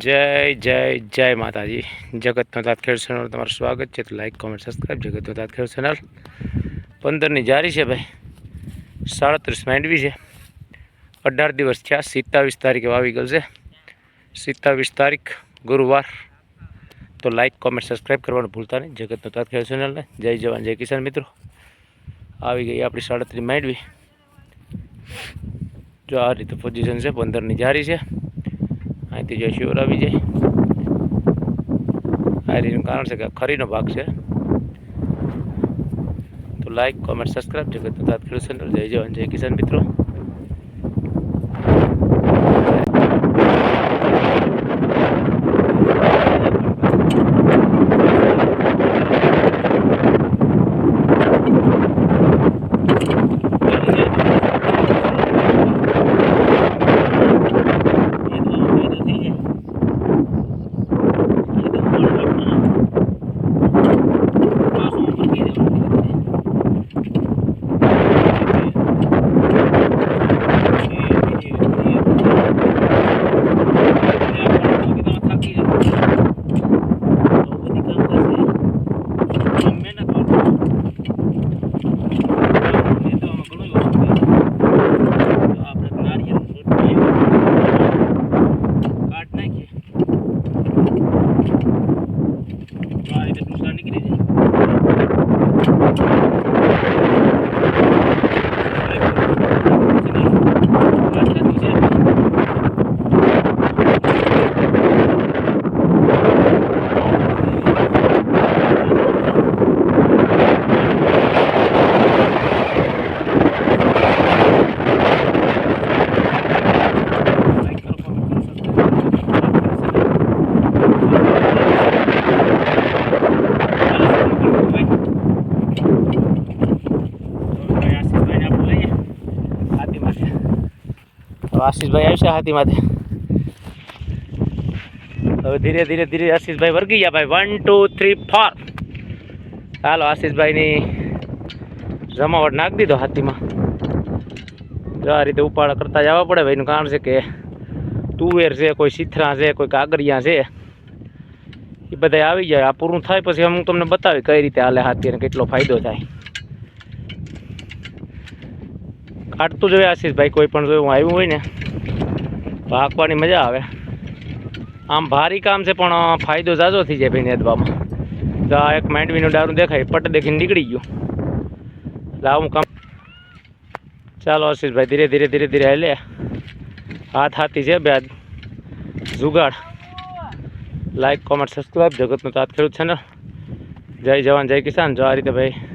જય જય જય માતાજી. જગતનો તાત ખેડ ચેનલ તમારું સ્વાગત છે. તો લાઈક કોમેન્ટ સબસ્ક્રાઈબ જગતનો તાત ખેડ ચેનલ પંદરની જારી છે ભાઈ. સાડત્રીસ માંડવી છે. અઢાર દિવસ થયા, સિત્તાવીસ તારીખે વાવી ગયો છે. સિત્તાવીસ તારીખ, ગુરુવાર. તો લાઈક કોમેન્ટ સબસ્ક્રાઈબ કરવાનું ભૂલતા નહીં. જગતનો તાત ખેડ ચેનલને જય જવાન, જય કિસાન મિત્રો. આવી ગઈ આપણી સાડત્રીસ માંડવી જો આ રીતે પોઝિશન છે, પંદરની જારી છે. અહીંથી જો શિવર આવી જાય આ રીતનું કારણ છે કે ખરીનો ભાગ છે. તો લાઈક કોમેન્ટ સબસ્ક્રાઈબ જગત તથા ખેડૂત સેન્ટર જય જવાન, જય કિસાન મિત્રો. આશીષભાઈ આવશે હાથી માથે. હવે ધીરે ધીરે ધીરે આશીષભાઈ વર્ગી ગયા ભાઈ. વન ટુ થ્રી ફોર હાલો, આશીષભાઈની જમાવટ નાખી દીધો હાથીમાં. જો આ રીતે ઉપાડા કરતા જવા પડે ભાઈનું કારણ છે કે તુવેર છે, કોઈ સિથરા છે, કોઈ કાગરિયા છે. એ બધા આવી જાય આ પૂરું થાય પછી હું તમને બતાવી કઈ રીતે હાલે હાથી અને કેટલો ફાયદો થાય. કાઢતું જોઈએ આશીષભાઈ, કોઈ પણ જોયું હું આવ્યું હોય ને તો હાંકવાની મજા આવે. આમ ભારી કામ છે, પણ ફાયદો ઝાઝો થઈ જાય ભાઈ નેદવામાં. તો આ એક માંડવીનું ડારું દેખાય, પટ દેખીને નીકળી ગયું. આવું કામ ચાલો આશીષભાઈ, ધીરે ધીરે ધીરે ધીરે હાલે. હાથ હાથી છે, બે જુગાડ. લાઈક કોમેન્ટ સબસ્ક્રાઈબ જગતનું તાત ખેડૂત છે ને જય જવાન, જય કિસાન. જો આ રીતે ભાઈ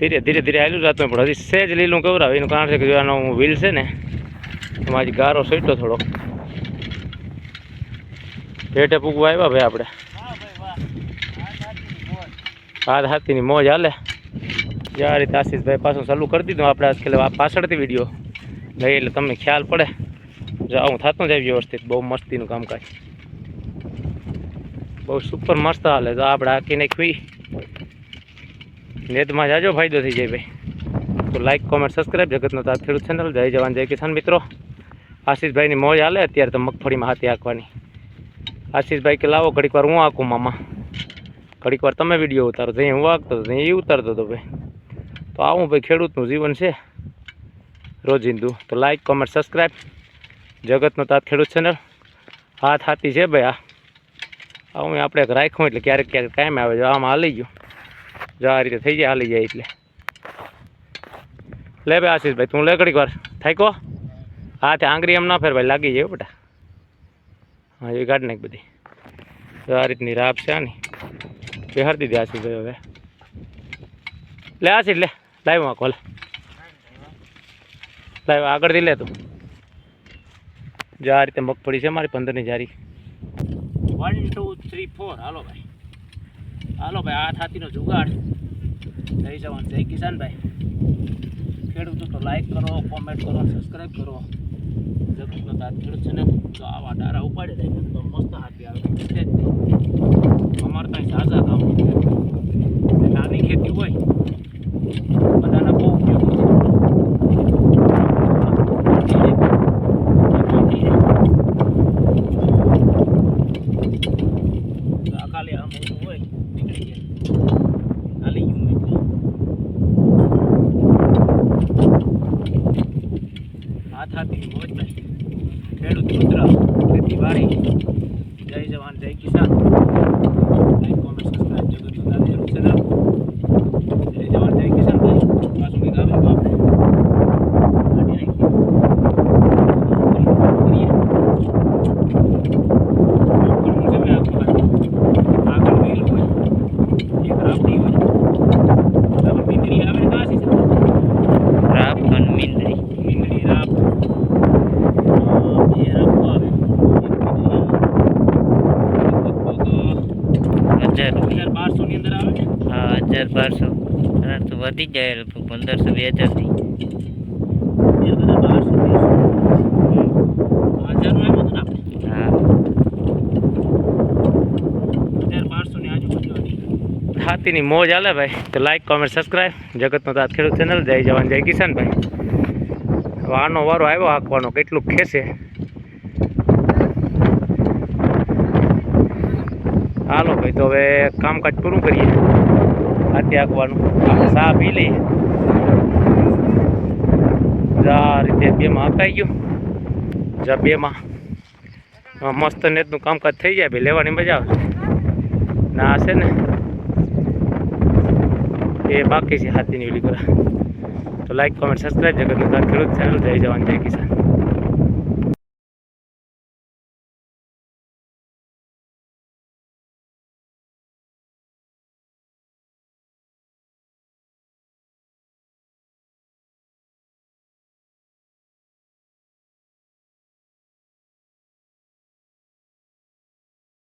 ધીરે ધીરે ધીરે હાલ્યું જાતું પણ હજી સહેજ લીલું કવરાવે. એનું કારણ છે કે આનો વ્હીલ છે ને, એમાં હજી ગારો સોટ્યો થોડો પેટે પૂગવા આવ્યા ભાઈ આપણે. હાથ હાથીની મોજ હાલે. જે રીતે આશીષભાઈ પાછું ચાલુ કરી દીધું. આપણે આજકાલ પાછળથી વીડિયો નહીં, એટલે તમને ખ્યાલ પડે. જો આવું થતું જાય વ્યવસ્થિત. બહુ મસ્તીનું કામકાજ. બહુ સુપર મસ્ત હાલે. તો આપણે આખી નાખવી નેટમાં જાજો ફાયદો થઈ જાય ભાઈ. તો લાઇક કોમેન્ટ સબસ્ક્રાઈબ જગતનો તાત ખેડૂત ચેનલ જય જવાન, જય કિસાન મિત્રો. આશીષભાઈની મોજ હાલે, અત્યારે તો મગફળીમાં હાથી હાંકવાની. આશીષભાઈ કે, લાવો, ઘડીક વાર હું હાંકું, મામા. ઘડીક વાર તમે વીડિયો ઉતારો જઈ હું વાગતો હતો એ ઉતારતો હતો ભાઈ. તો આવું ભાઈ ખેડૂતનું જીવન છે. રોજિંદુ. તો લાઇક કોમેન્ટ સબસ્ક્રાઈબ જગતનો તાત ખેડૂત ચેનલ હાથ હાથી છે ભાઈ આ. આવું આપણે રાખવું એટલે ક્યારેક ક્યારેક કાયમ આવે, જો આમાં હાલી ગયું. જો રીતે થઈ જાય, હાલી જાય એટલે. લે ભાઈ આશીષભાઈ, તું લે ઘડીક વાર. હા તે આંગળી એમ ના ફેર ભાઈ, લાગી જાય બેટા. હા, એ કાઢ નાખ બધી. જો આ રીતની રાપ છે આની. બેહાર દીધી આશીષભાઈ હવે. લે આશીષ, લે. લાવ્યો માં કોલ. લાવ્યો આગળથી લે તું. જો રીતે મગફળી છે મારી પંદરની જારી. વન ટુ થ્રી ફોર હાલો ભાઈ. હાલો ભાઈ, આ થાતીનો જુગાડ. થઈ જવાનું, જય કિસાનભાઈ. ખેડૂતો તો લાઈક કરો કોમેન્ટ કરો સબસ્ક્રાઈબ કરો. જરૂરનો તાર ખેડૂત છે ને તો આવા ડારા ઉપાડી દે તો મસ્ત હાથી આવે. છે અમારે ત્યાં ઝાઝા કામ નાની ખેતી હોય. બધાના બહુ ઉપયોગ ખાલી આમ જય જવાન જય કિસાન. લાઈક કોમેન્ટ સબસ્ક્રાઇબ જગતનું નામ ખેડૂત ચેનલ જય જવાન જય કિસાન ભાઈ પાછું કંઈક આવે તો આપણે ગાડી રાખીએ કરીએ. ઉપરનું છે ભાઈ આખું ભાઈ. આગળ wheel હોય. એક રાપડી હોય. બરાબર, મીંદડી આવે ને કાચી છે. રાપ અને મીંદડી મીંદડી રાપ. અ, બે રાપો આવે. એક મીંદડી આવે. લગભગ હજાર દો હજાર બારસો ની અંદર આવે ને હા હજાર બારસો. તો વધી જાય પંદરસો બે હજાર થઈ હજાર બારસો તેરસો હજારનું આવ્યું હતું ને આપણે હા. હજાર બારસો ની આજુબાજુ હાથીની મોજ આલે ભાઈ. તો લાઈક કોમેન્ટ સબસ્ક્રાઈબ જગતનો તાત ખેડૂત ચેનલ જય જવાન, જય ભાઈ. વારનો વારો આવ્યો, હાંકવાનો કેટલું ખેસે હાલો ભાઈ, તો હવે કામકાજ પૂરું કરીએ. હાથી આંકવાનું આપણે સા પી લઈએ. આ રીતે બેમાં હકાઈ ગયું. જા, બેમાં. મસ્ત નેતનું કામકાજ થઈ જાય ભાઈ, લેવાની મજા આવે. ના છે ને? એ બાકી છે હાથીની ઓલી કરા તો લાઈક કોમેન્ટ સબસ્ક્રાઈબ જગતનું ખેડૂત ચેનલ જય જવાનું, જય કિસાન.